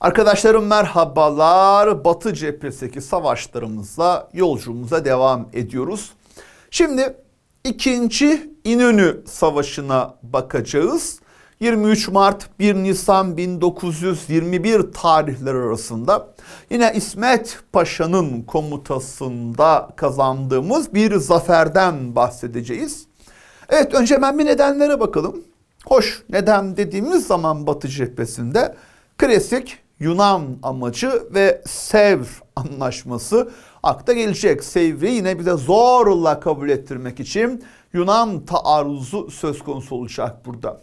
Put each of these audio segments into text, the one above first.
Arkadaşlarım merhabalar. Batı cephesindeki savaşlarımızla yolculuğumuza devam ediyoruz. Şimdi ikinci İnönü Savaşı'na bakacağız. 23 Mart 1 Nisan 1921 tarihleri arasında yine İsmet Paşa'nın komutasında kazandığımız bir zaferden bahsedeceğiz. Evet önce hemen bir nedenlere bakalım. Hoş neden dediğimiz zaman Batı cephesinde klasik Yunan amacı ve Sevr anlaşması akta gelecek. Sevr'i yine bize zorla kabul ettirmek için Yunan taarruzu söz konusu olacak burada.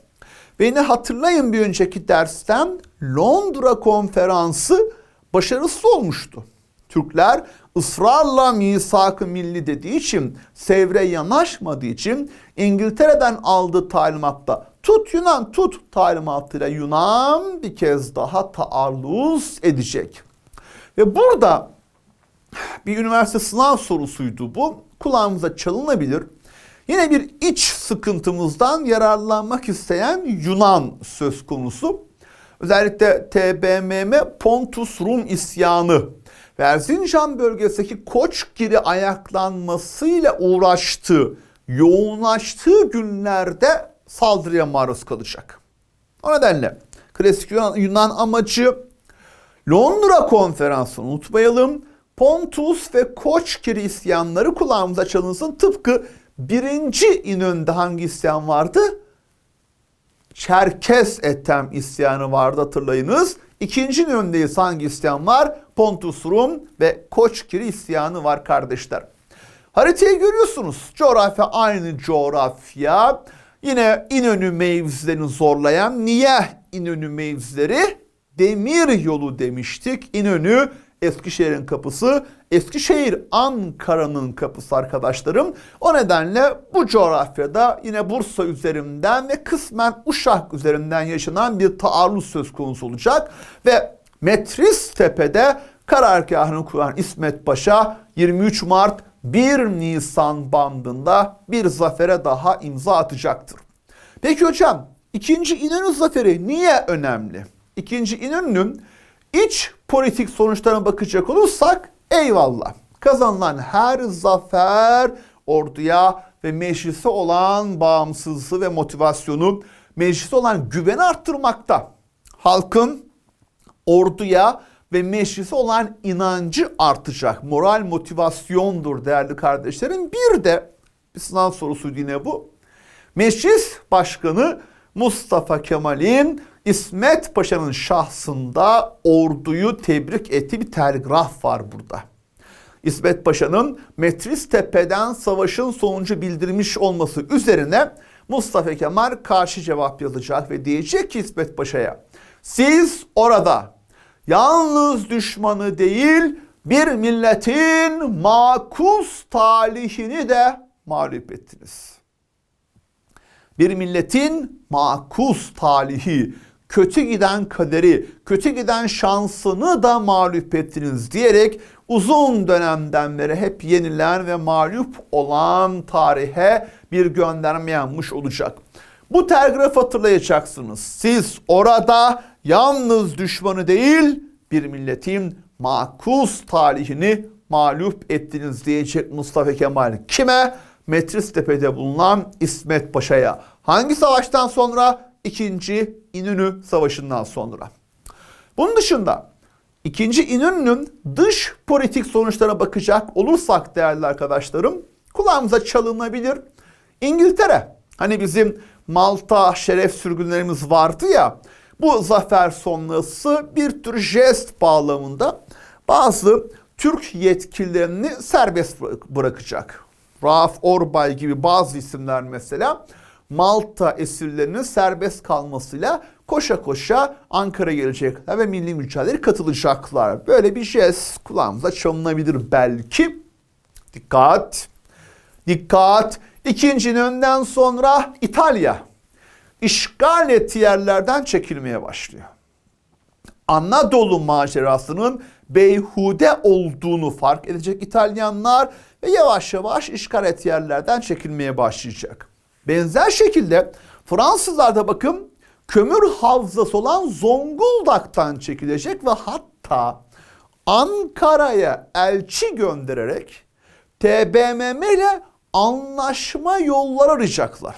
Ve yine hatırlayın bir önceki dersten Londra konferansı başarısız olmuştu. Türkler ısrarla misak-ı milli dediği için, Sevr'e yanaşmadığı için İngiltere'den aldığı talimatta tut Yunan tut talimatıyla Yunan bir kez daha taarruz edecek. Ve burada bir üniversite sınav sorusuydu bu. Kulağımıza çalınabilir. Yine bir iç sıkıntımızdan yararlanmak isteyen Yunan söz konusu. Özellikle TBMM Pontus Rum isyanı ve Erzincan bölgesindeki Koçgiri ayaklanmasıyla uğraştığı, yoğunlaştığı günlerde saldırıya maruz kalacak. O nedenle klasik Yunan, Yunan amacı Londra konferansını unutmayalım. Pontus ve Koçgiri isyanları kulağımıza çalınsın. Tıpkı birinci İnönü'nde hangi isyan vardı? Çerkes Ethem isyanı vardı hatırlayınız. İkinci İnönü'ndeyiz hangi isyan var? Pontus Rum ve Koçgiri isyanı var kardeşler. Haritayı görüyorsunuz. Coğrafya aynı coğrafya. Yine İnönü mevzilerini zorlayan niye İnönü mevzileri? Demir yolu demiştik. İnönü Eskişehir'in kapısı, Eskişehir Ankara'nın kapısı arkadaşlarım. O nedenle bu coğrafyada yine Bursa üzerinden ve kısmen Uşak üzerinden yaşanan bir taarruz söz konusu olacak. Ve Metris Tepe'de karargahını kuran İsmet Paşa 23 Mart 1 Nisan bandında bir zafere daha imza atacaktır. Peki hocam ikinci İnönü zaferi niye önemli? İkinci İnönü'nün iç politik sonuçlarına bakacak olursak eyvallah. Kazanılan her zafer orduya ve meclise olan bağımsızlığı ve motivasyonu, meclise olan güveni arttırmakta. Halkın orduya ve meclise olan inancı artacak. Moral motivasyondur değerli kardeşlerim. Bir de bir sınav sorusuydu yine bu. Meclis Başkanı Mustafa Kemal'in İsmet Paşa'nın şahsında orduyu tebrik ettiği bir telgraf var burada. İsmet Paşa'nın Metris Tepe'den savaşın sonucu bildirmiş olması üzerine Mustafa Kemal karşı cevap yazacak ve diyecek ki İsmet Paşa'ya siz orada yalnız düşmanı değil bir milletin makus talihini de mağlup ettiniz. Bir milletin makus talihi, kötü giden kaderi, kötü giden şansını da mağlup ettiniz diyerek uzun dönemden beri hep yenilen ve mağlup olan tarihe bir gönderme yapmış olacak. Bu telgraf hatırlayacaksınız. Siz orada yalnız düşmanı değil bir milletin makus talihini mağlup ettiniz diyecek Mustafa Kemal. Kime? Metris Tepe'de bulunan İsmet Paşa'ya. Hangi savaştan sonra? İkinci İnönü Savaşı'ndan sonra. Bunun dışında ikinci İnönü'nün dış politik sonuçlarına bakacak olursak değerli arkadaşlarım kulağımıza çalınabilir. İngiltere hani bizim Malta şeref sürgünlerimiz vardı ya bu zafer sonrası bir tür jest bağlamında bazı Türk yetkililerini serbest bırakacak. Rauf Orbay gibi bazı isimler mesela Malta esirlerinin serbest kalmasıyla koşa koşa Ankara gelecekler ve milli mücadeleye katılacaklar. Böyle bir jest kulağımıza çalınabilir belki. Dikkat! Dikkat! İkinci önden sonra İtalya işgal ettiği yerlerden çekilmeye başlıyor. Anadolu macerasının beyhude olduğunu fark edecek İtalyanlar ve yavaş yavaş işgal et yerlerden çekilmeye başlayacak. Benzer şekilde Fransızlar da bakın kömür havzası olan Zonguldak'tan çekilecek ve hatta Ankara'ya elçi göndererek TBMM ile anlaşma yolları arayacaklar.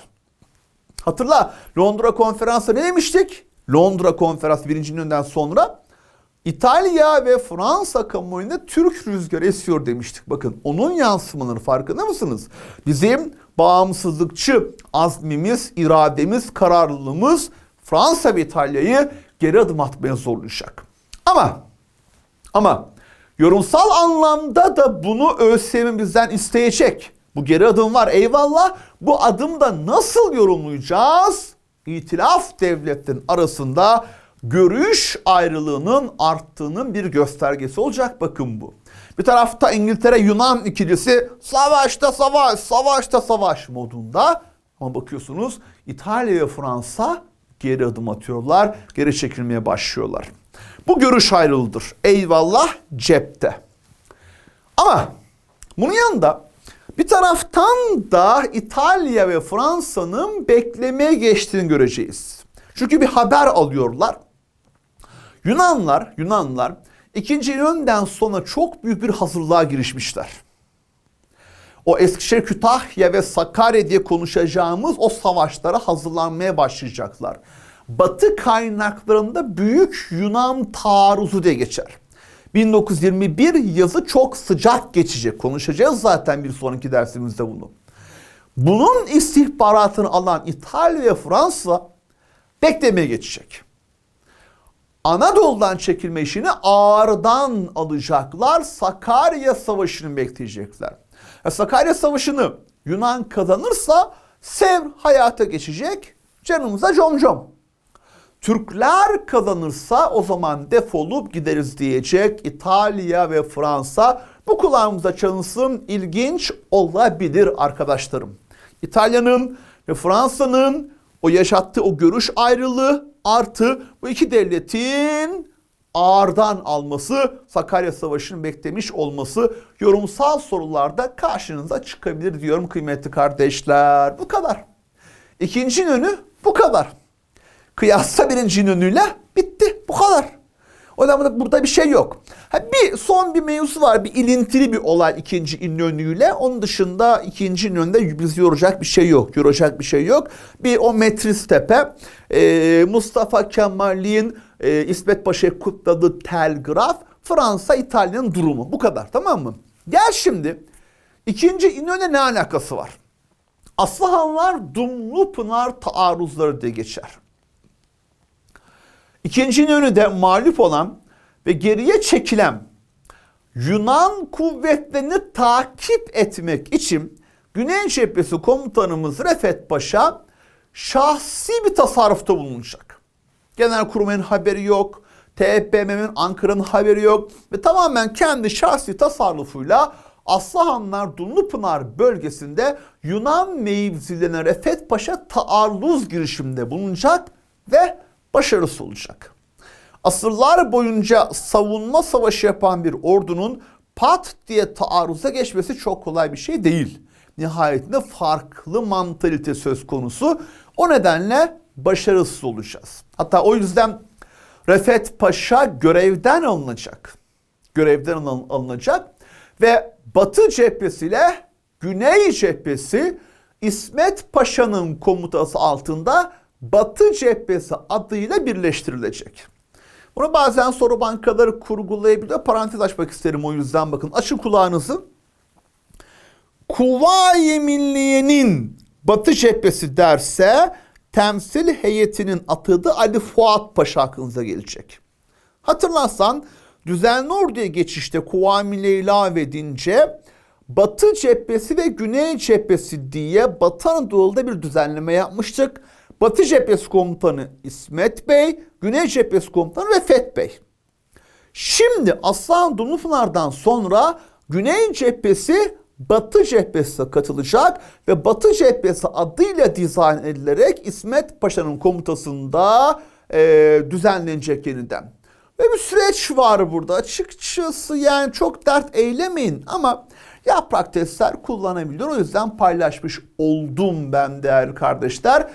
Hatırla Londra konferansı ne demiştik? Londra konferansı birinci günden sonra İtalya ve Fransa kamuoyunda Türk rüzgarı esiyor demiştik. Bakın onun yansımaları farkında mısınız? Bizim bağımsızlıkçı azmimiz, irademiz, kararlılığımız Fransa ve İtalya'yı geri adım atmaya zorlayacak. Ama ama yorumsal anlamda da bunu ÖSYM bizden isteyecek. Bu geri adım var eyvallah. Bu adımda nasıl yorumlayacağız? İtilaf devletlerin arasında görüş ayrılığının arttığının bir göstergesi olacak bakın bu. Bir tarafta İngiltere Yunan ikilisi savaşta savaş, savaşta savaş modunda. Ama bakıyorsunuz İtalya ve Fransa geri adım atıyorlar, geri çekilmeye başlıyorlar. Bu görüş ayrılığıdır. Eyvallah cepte. Ama bunun yanında bir taraftan da İtalya ve Fransa'nın beklemeye geçtiğini göreceğiz. Çünkü bir haber alıyorlar. Yunanlar, Yunanlar ikinci yönden sonra çok büyük bir hazırlığa girişmişler. O Eskişehir, Kütahya ve Sakarya diye konuşacağımız o savaşlara hazırlanmaya başlayacaklar. Batı kaynaklarında büyük Yunan taarruzu diye geçer. 1921 yazı çok sıcak geçecek. Konuşacağız zaten bir sonraki dersimizde bunu. Bunun istihbaratını alan İtalya ve Fransa beklemeye geçecek. Anadolu'dan çekilme işini ağırdan alacaklar. Sakarya Savaşı'nı bekleyecekler. Ya Sakarya Savaşı'nı Yunan kazanırsa Sevr hayata geçecek. Canımıza com Türkler kazanırsa o zaman defolup gideriz diyecek İtalya ve Fransa. Bu kulağımıza çalınsın ilginç olabilir arkadaşlarım. İtalya'nın ve Fransa'nın o yaşattığı o görüş ayrılığı artı bu iki devletin ağırdan alması, Sakarya Savaşı'nı beklemiş olması yorumsal sorularda karşınıza çıkabilir diyorum kıymetli kardeşler. Bu kadar. İkinci önü bu kadar. Kıyasla birincinin önüyle bitti. Bu kadar. O yüzden burada bir şey yok. Ha, bir son bir mevzu var. Bir ilintili bir olay ikinci İnönü'yle. Onun dışında ikinci İnönü'nde bizi yoracak bir şey yok. Yoracak bir şey yok. Bir o Metris Tepe. E, Mustafa Kemal'in e, İsmet Paşa'ya kutladığı telgraf. Fransa İtalya'nın durumu. Bu kadar tamam mı? Gel şimdi. İkinci İnönü'ne ne alakası var? Aslıhanlar Dumlu Pınar taarruzları diye geçer. İkinci İnönü'de mağlup olan ve geriye çekilen Yunan kuvvetlerini takip etmek için Güney Cephesi komutanımız Refet Paşa şahsi bir tasarrufta bulunacak. Genelkurmay'ın haberi yok. TBMM'in Ankara'nın haberi yok. Ve tamamen kendi şahsi tasarrufuyla Aslıhanlar Dumlupınar bölgesinde Yunan mevzilerine Refet Paşa taarruz girişiminde bulunacak ve başarısı olacak. Asırlar boyunca savunma savaşı yapan bir ordunun pat diye taarruza geçmesi çok kolay bir şey değil. Nihayetinde farklı mantalite söz konusu. O nedenle başarısız olacağız. Hatta o yüzden Refet Paşa görevden alınacak. Görevden alınacak ve Batı cephesiyle Güney cephesi İsmet Paşa'nın komutası altında Batı cephesi adıyla birleştirilecek. Bunu bazen soru bankaları kurgulayabiliyor. Parantez açmak isterim o yüzden bakın. Açın kulağınızı. Kuvayi Milliye'nin Batı cephesi derse temsil heyetinin atadığı Ali Fuat Paşa aklınıza gelecek. Hatırlarsan düzenli orduya geçişte Kuvayi Milliye ilave edince Batı cephesi ve Güney cephesi diye Batı Anadolu'da bir düzenleme yapmıştık. Batı cephesi komutanı İsmet Bey, Güney cephesi komutanı Refet Bey. Şimdi Aslan Dumlupınar'dan sonra Güney cephesi Batı cephesine katılacak ve Batı cephesi adıyla dizayn edilerek İsmet Paşa'nın komutasında e, düzenlenecek yeniden. Ve bir süreç var burada. Açıkçası yani çok dert eylemeyin ama yaprak testler kullanabilir. O yüzden paylaşmış oldum ben değerli kardeşler.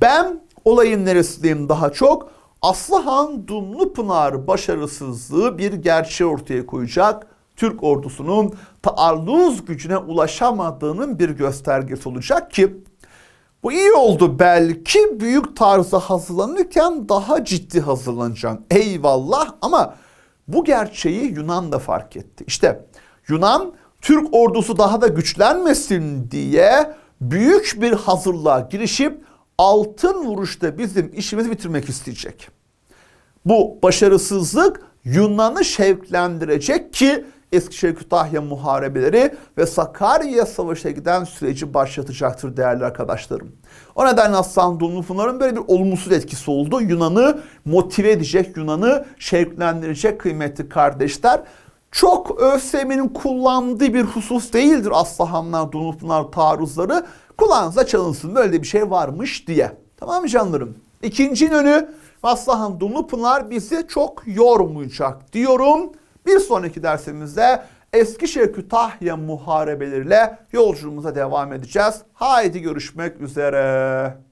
Ben Olayın neresindeyim daha çok? Aslıhan Dumlupınar başarısızlığı bir gerçeği ortaya koyacak. Türk ordusunun taarruz gücüne ulaşamadığının bir göstergesi olacak ki bu iyi oldu belki büyük tarzda hazırlanırken daha ciddi hazırlanacağım. Eyvallah ama bu gerçeği Yunan da fark etti. İşte Yunan Türk ordusu daha da güçlenmesin diye büyük bir hazırlığa girişip altın vuruşta bizim işimizi bitirmek isteyecek. Bu başarısızlık Yunan'ı şevklendirecek ki Eskişehir Kütahya muharebeleri ve Sakarya Savaşı'na giden süreci başlatacaktır değerli arkadaşlarım. O nedenle Aslan Dumlupınar'ın böyle bir olumsuz etkisi oldu. Yunan'ı motive edecek, Yunan'ı şevklendirecek kıymetli kardeşler. Çok ÖSYM'nin kullandığı bir husus değildir Aslıhanlar, Dumlupınar taarruzları. Kulağınıza çalınsın böyle bir şey varmış diye. Tamam mı canlarım? İkinci önü Aslıhan Dumlupınar bizi çok yormayacak diyorum. Bir sonraki dersimizde Eskişehir Kütahya muharebeleriyle yolculuğumuza devam edeceğiz. Haydi görüşmek üzere.